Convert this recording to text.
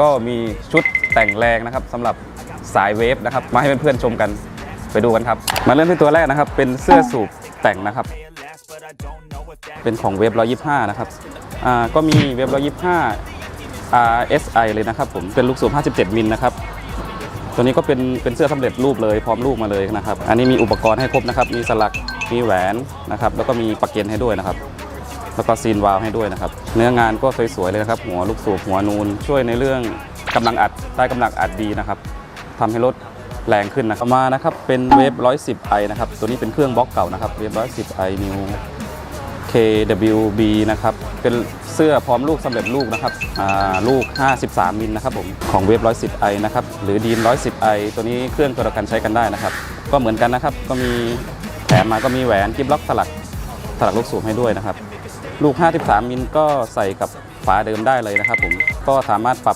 ก็มีชุดแต่งแรงนะครับสำหรับสายเวฟนะครับ มาให้เพื่อนๆชมกันไปดูกันครับ มาเริ่มที่ตัวแรกนะครับ เป็นเสื้อสูบแต่งนะครับ เป็นของเวฟ125นะครับอ่าก็มีเวฟ125 RSI เลยนะครับผมเป็นลูกสูบ57มิลนะครับตัวนี้ก็เป็นเป็นเสื้อสำเร็จรูปเลยพร้อมรูปมาเลยนะครับ อันนี้มีอุปกรณ์ให้ครบนะครับ มีสลักมีแหวนนะครับ แล้วก็มีปากเกนให้ด้วยนะครับ แล้วก็ซีนวาล์วให้ด้วยนะครับ เนื้องานก็สวยๆเลยนะครับ หัวลูกสูบหัวนูน ช่วยในเรื่องกำลังอัดได้กำลังอัดดีนะครับทำให้รถแรงขึ้นนะครับต่อมานะครับเป็นเวฟ110 i นะครับ ตัวนี้เป็นเครื่องบล็อกเก่านะครับเวฟ110 i new KWB นะครับ เป็นเสื้อพร้อมลูกสำเร็จลูกนะครับอ่าลูก 53 มิลนะครับผมของเวฟ110 i นะครับ หรือดีน110 i ตัวนี้เครื่องตัวเดียวกันใช้กันได้นะครับ ก็เหมือนกันนะครับ ก็มีแถมมาก็มีแหวนกิฟล็อกสลักสลักลูกสูบให้ด้วยนะครับ ลูก 53 มิลก็ใส่กับฝาเดิมได้เลยนะครับผมก็สามารถปรับ